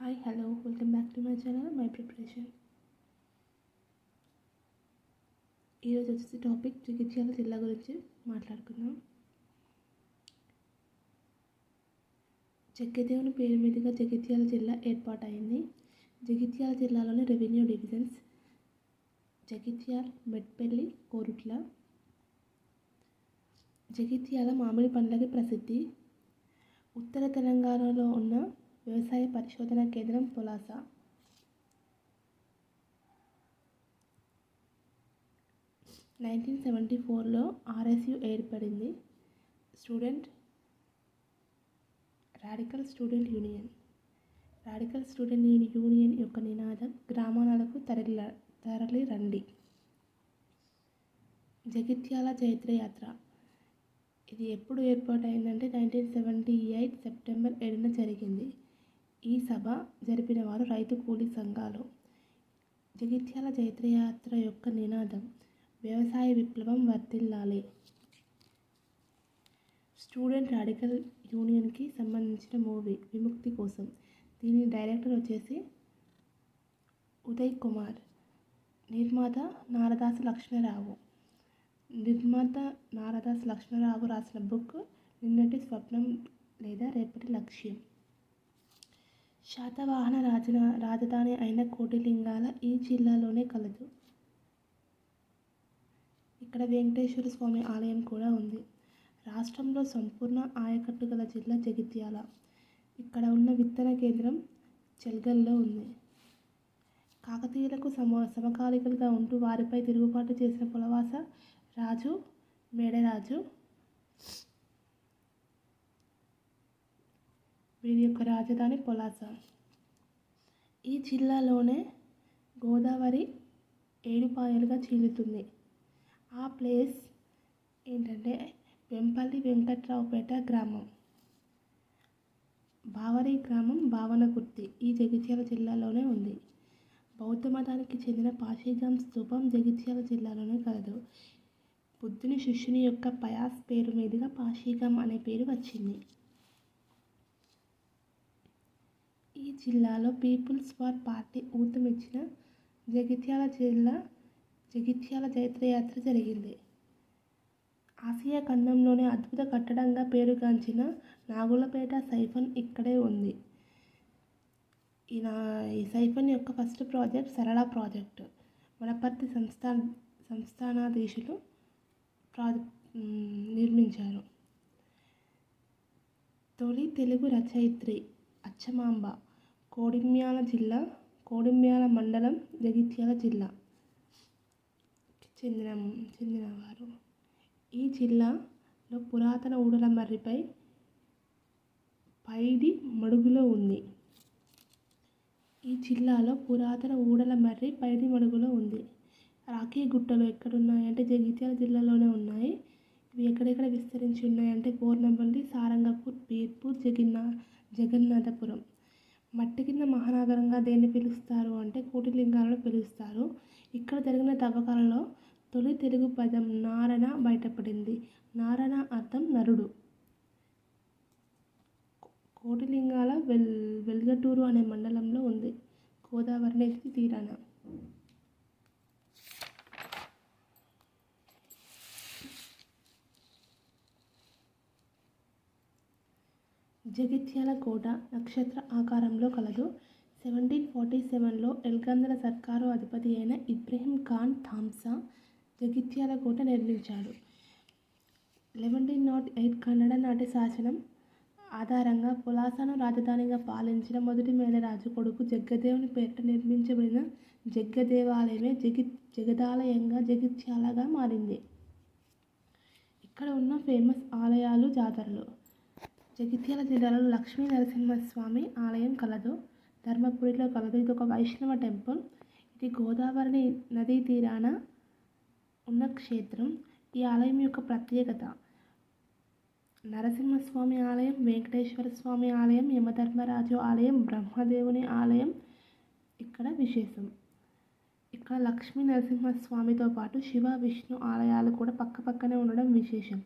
Hi hello welcome back to my channel my preparation ఈరోజు వచ్చేసి topic Jagtial జిల్లా గురించి మాట్లాడుకుందాం. జగ్గదేవుని పేరు మీదుగా జగిత్యాల జిల్లా ఏర్పాటైంది. జగిత్యాల జిల్లాలోని రెవెన్యూ డివిజన్స్ జగిత్యాల మెట్పల్లి కోరుట్ల. జగిత్యాల మామిడి పండ్లకి ప్రసిద్ధి. ఉత్తర తెలంగాణలో ఉన్న వ్యవసాయ పరిశోధన కేంద్రం పొలాస. నైన్టీన్ సెవెంటీ ఫోర్లో ఆర్ఎస్యు ఏర్పడింది. Student radical student union. Radical student union యొక్క నినాదం గ్రామాలకు తరలి తరలి రండి జగిత్యాల చైత్రయాత్ర. ఇది ఎప్పుడు ఏర్పాటైందంటే నైన్టీన్ సెవెంటీ ఎయిట్ సెప్టెంబర్ ఏడున జరిగింది. ఈ సభ జరిపిన వారు రైతు కూలీ సంఘాలు. జగిత్యాల చైత్రయాత్ర యొక్క నినాదం వ్యవసాయ విప్లవం వర్తిల్లాలి. స్టూడెంట్ రాడికల్ యూనియన్కి సంబంధించిన మూవీ విముక్తి కోసం దీని డైరెక్టర్ వచ్చేసి ఉదయ్ కుమార్ నిర్మాత నారదాస్ లక్ష్మణరావు. నిర్మాత నారదాస్ లక్ష్మణరావు రాసిన బుక్ నిన్నటి స్వప్నం లేదా రేపటి లక్ష్యం. శాతవాహన రాజన రాజధాని అయిన కోటిలింగాల ఈ జిల్లాలోనే కలదు. ఇక్కడ వెంకటేశ్వర స్వామి ఆలయం కూడా ఉంది. రాష్ట్రంలో సంపూర్ణ ఆయకట్టు గల జిల్లా జగిత్యాల. ఇక్కడ ఉన్న విత్తన కేంద్రం చెల్గల్లో ఉంది. కాకతీయులకు సమ సమకాలికలుగా ఉంటూ వారిపై తిరుగుబాటు చేసిన పులవాస రాజు మేడరాజు వీరి యొక్క రాజధాని పొలాస. ఈ జిల్లాలోనే గోదావరి ఏడుపాయలుగా చీలుతుంది. ఆ ప్లేస్ ఏంటంటే వెంపల్లి వెంకట్రావుపేట గ్రామం. బావరి గ్రామం భావనకుర్తి ఈ జగిత్యాల జిల్లాలోనే ఉంది. బౌద్ధ మతానికి చెందిన పాషిగాం స్థూపం జగిత్యాల జిల్లాలోనే కలదు. బుద్ధుని శిష్యుని యొక్క పయాస్ పేరు మీదుగా పాషిగాం అనే పేరు వచ్చింది. ఈ జిల్లాలో పీపుల్స్ వార్ పార్టీ ఊతమిచ్చిన జగిత్యాల జిల్లా జగిత్యాల జైత్రయాత్ర జరిగింది. ఆసియా ఖండంలోనే అద్భుత కట్టడంగా పేరుగాంచిన నాగులపేట సైఫన్ ఇక్కడే ఉంది. ఈ నా ఈ సైఫన్ యొక్క first project Sarala project. Wanaparthy సంస్థా సంస్థానాధీశులు ప్రాజెక్ట్ నిర్మించారు. తొలి తెలుగు రచయిత్రి అచ్చమాంబ. కోడిమ్యాల జిల్లా కోడిమ్యాల మండలం జగిత్యాల జిల్లా. చెందిన చెందినవారు. ఈ జిల్లాలో పురాతన ఊడల మర్రిపై పైడి మడుగులో ఉంది. ఈ జిల్లాలో పురాతన ఊడల మర్రి పైడి మడుగులో ఉంది. రాఖీ గుట్టలు ఎక్కడున్నాయంటే జగిత్యాల జిల్లాలోనే ఉన్నాయి. ఇవి ఎక్కడెక్కడ విస్తరించి ఉన్నాయంటే బోర్నపల్లి సారంగపూర్ బీర్పూర్ జగన్నా జగన్నాథపురం. మట్టి కింద మహానగరంగా దేన్ని పిలుస్తారు అంటే కోటిలింగాలను పిలుస్తారు. ఇక్కడ జరిగిన తవ్వకాలలో తొలి తెలుగు పదం నారణ బయటపడింది. నారణ అర్థం నరుడు. కోటిలింగాల వెల్ వెల్గటూరు అనే మండలంలో ఉంది. గోదావరి నది తీరాన. జగిత్యాల కోట నక్షత్ర ఆకారంలో కలదు. సెవెంటీన్ ఫార్టీ సెవెన్లో ఎల్కందల సర్కారు అధిపతి అయిన ఇబ్రహీం ఖాన్ థామ్సా జగిత్యాల కోట నిర్మించాడు. లెవెంటీన్ నాట్ ఎయిట్ కన్నడ నాటి శాసనం ఆధారంగా పులాసను రాజధానిగా పాలించిన మొదటి మేళరాజు కొడుకు జగ్గదేవుని పేరిట నిర్మించబడిన జగ్గదేవాలయమే జగి జగదాలయంగా జగిత్యాలగా మారింది. ఇక్కడ ఉన్న ఫేమస్ ఆలయాలు జాతరలు. జగిత్యాల జిల్లాలో లక్ష్మీ నరసింహస్వామి ఆలయం కలదు. ధర్మపురిలో కలదు. ఇది ఒక వైష్ణవ టెంపుల్. ఇది గోదావరి నదీ తీరాన ఉన్న క్షేత్రం. ఈ ఆలయం యొక్క ప్రత్యేకత. నరసింహస్వామి ఆలయం వెంకటేశ్వర స్వామి ఆలయం యమధర్మరాజు ఆలయం బ్రహ్మదేవుని ఆలయం ఇక్కడ విశేషం. ఇక్కడ లక్ష్మీ నరసింహస్వామితో పాటు శివ విష్ణు ఆలయాలు కూడా పక్కపక్కనే ఉండడం విశేషం.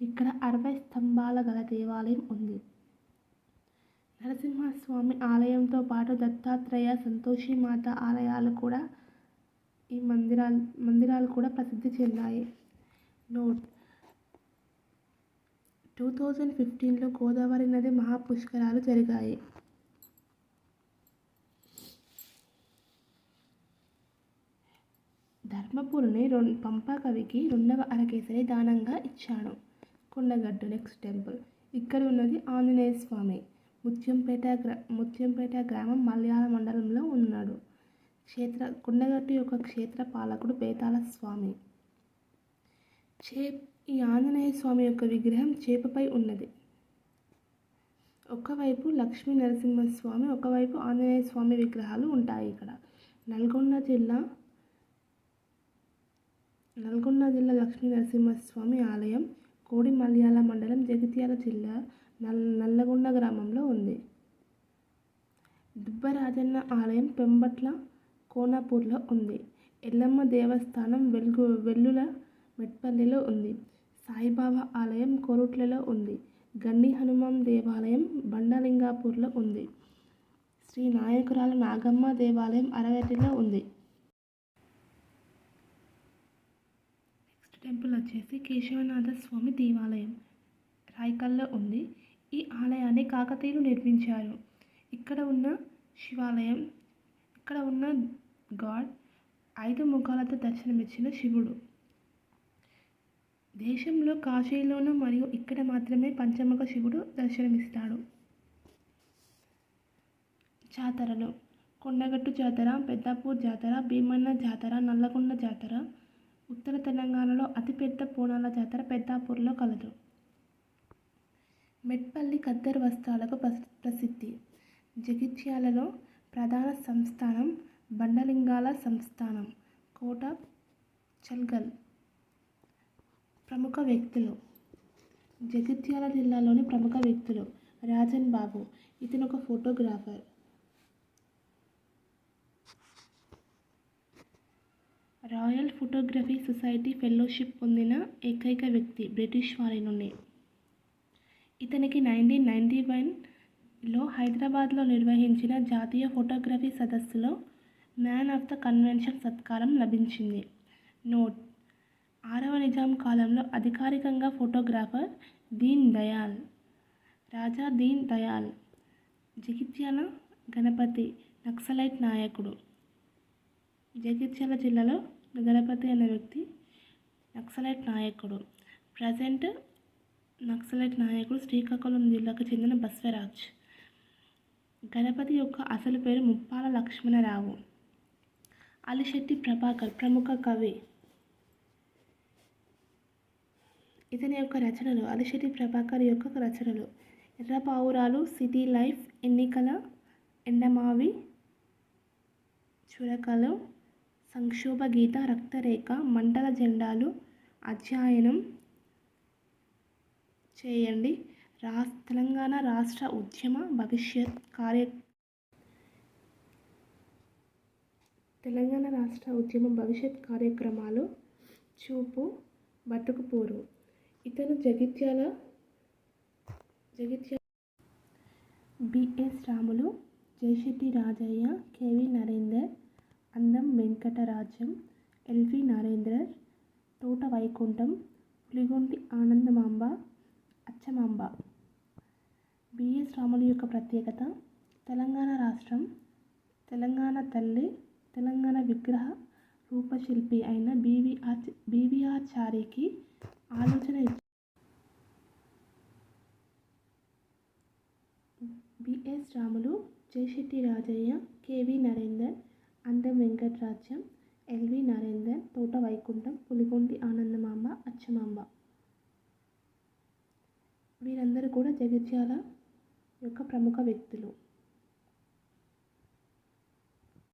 ఇక్కడ అరవై స్తంభాల గల దేవాలయం ఉంది. నరసింహస్వామి ఆలయంతో పాటు దత్తాత్రేయ సంతోషిమాత ఆలయాలు కూడా ఈ మందిరాలు మందిరాలు కూడా ప్రసిద్ధి చెందాయి. నోట్. టూ థౌజండ్ ఫిఫ్టీన్లో గోదావరి నది మహాపుష్కరాలు జరిగాయి. ధర్మపురిని రెం పంపా కవికి రెండవ అరకేసరి దానంగా ఇచ్చాడు. Kondagattu next temple. ఇక్కడ ఉన్నది ఆంజనేయ స్వామి. ముత్యంపేట గ్రా ముత్యంపేట గ్రామం మలయాళ మండలంలో ఉన్నాడు. క్షేత్ర కొండగట్టు యొక్క క్షేత్ర పాలకుడు పేతాల స్వామి. చే ఈ ఆంజనేయ స్వామి యొక్క విగ్రహం చేపపై ఉన్నది. ఒకవైపు లక్ష్మీ నరసింహస్వామి ఒకవైపు ఆంజనేయ స్వామి విగ్రహాలు ఉంటాయి ఇక్కడ. నల్గొండ జిల్లా నల్గొండ జిల్లా లక్ష్మీ నరసింహస్వామి ఆలయం కోడి మండలం జగిత్యాల జిల్లా నల్ నల్లగొండ గ్రామంలో ఉంది. దుబ్బరాజన్న ఆలయం పెంబట్ల కోనాపూర్లో ఉంది. ఎల్లమ్మ దేవస్థానం వెల్గు వెల్లుల మెట్పల్లిలో ఉంది. సాయిబాబా ఆలయం కోరుట్లలో ఉంది. గండి హనుమాన్ దేవాలయం బండలింగాపూర్లో ఉంది. శ్రీ నాయకురాల నాగమ్మ దేవాలయం అరగటిలో ఉంది నెక్స్ట్ టెంపుల్ వచ్చేసి కేశవనాథ స్వామి దేవాలయం రాయకల్లో ఉంది. ఈ ఆలయాన్ని కాకతీయులు నిర్మించారు. ఇక్కడ ఉన్న శివాలయం ఇక్కడ ఉన్న గాడ్ ఐదు ముఖాలతో దర్శనమిచ్చిన శివుడు. దేశంలో కాశీలోను మరియు ఇక్కడ మాత్రమే పంచముఖ శివుడు దర్శనమిస్తాడు. జాతరలు. కొండగట్టు జాతర పెద్దాపూర్ జాతర భీమన్న జాతర నల్లగొండ జాతర అతిపెద్ద బోనాల జాతర పెద్దాపూర్లో కలదు. మెట్పల్లి ఖద్దరు వస్త్రాలకు ప్రసి- ప్రసిద్ధి. జగిత్యాలలో ప్రధాన సంస్థానం బండలింగాల సంస్థానం కోట చల్గల్. ప్రముఖ వ్యక్తులు. జగిత్యాల జిల్లాలోని ప్రముఖ వ్యక్తులు రాజన్ బాబు. ఇతను ఒక photographer. Royal photography society fellowship పొందిన ఏకైక వ్యక్తి బ్రిటిష్ వారి నుండి. ఇతనికి నైన్టీన్ నైంటీ వన్లో హైదరాబాద్లో నిర్వహించిన జాతీయ ఫోటోగ్రఫీ సదస్సులో మ్యాన్ ఆఫ్ ద కన్వెన్షన్ సత్కారం లభించింది. నోట్ ఆరవ నిజాం కాలంలో అధికారికంగా ఫోటోగ్రాఫర్ దీన్ దయాల్ రాజా దీన్ దయాల్ జగిత్యాల గణపతి నక్సలైట్ నాయకుడు. జగిత్యాల జిల్లాలో గణపతి అనే వ్యక్తి నక్సలైట్ నాయకుడు. ప్రజెంట్ నక్సలైట్ నాయకుడు శ్రీకాకుళం జిల్లాకు చెందిన బస్వరాజ్. గణపతి యొక్క అసలు పేరు ముప్పాల లక్ష్మణరావు. అలిశెట్టి ప్రభాకర్ ప్రముఖ కవి. ఇతని యొక్క రచనలు అలిశెట్టి ప్రభాకర్ యొక్క రచనలు. ఎర్రపావురాలు సిటీ లైఫ్ ఎన్నికల ఎండమావి చురకలు సంక్షోభ గీత రక్తరేఖ మంటల జెండాలు అధ్యయనం చేయండి. రాస్ తెలంగాణ రాష్ట్ర ఉద్యమ భవిష్యత్ కార్య తెలంగాణ రాష్ట్ర ఉద్యమ భవిష్యత్ కార్యక్రమాలు చూపు బతుకుపోరు. ఇతను Jagtial Jagtial B S Ramulu Jayashetty Rajaiah K V Narender Andam Venkatarajyam L V Narender Thota Vaikuntham Puligonti Anandamamba Acchamamba. B S Ramulu యొక్క ప్రత్యేకత తెలంగాణ రాష్ట్రం తెలంగాణ తల్లి తెలంగాణ విగ్రహ రూపశిల్పి అయిన బీవీఆర్ బీవీఆర్ చారికి ఆలోచన ఇచ్చి B S Ramulu Jayashetty Rajaiah K V Narender Andam Venkatarajyam L V Narender Thota Vaikuntham Puligonti Anandamamba Achamamba. వీరందరూ కూడా జగిత్యాల యొక్క ప్రముఖ వ్యక్తులు.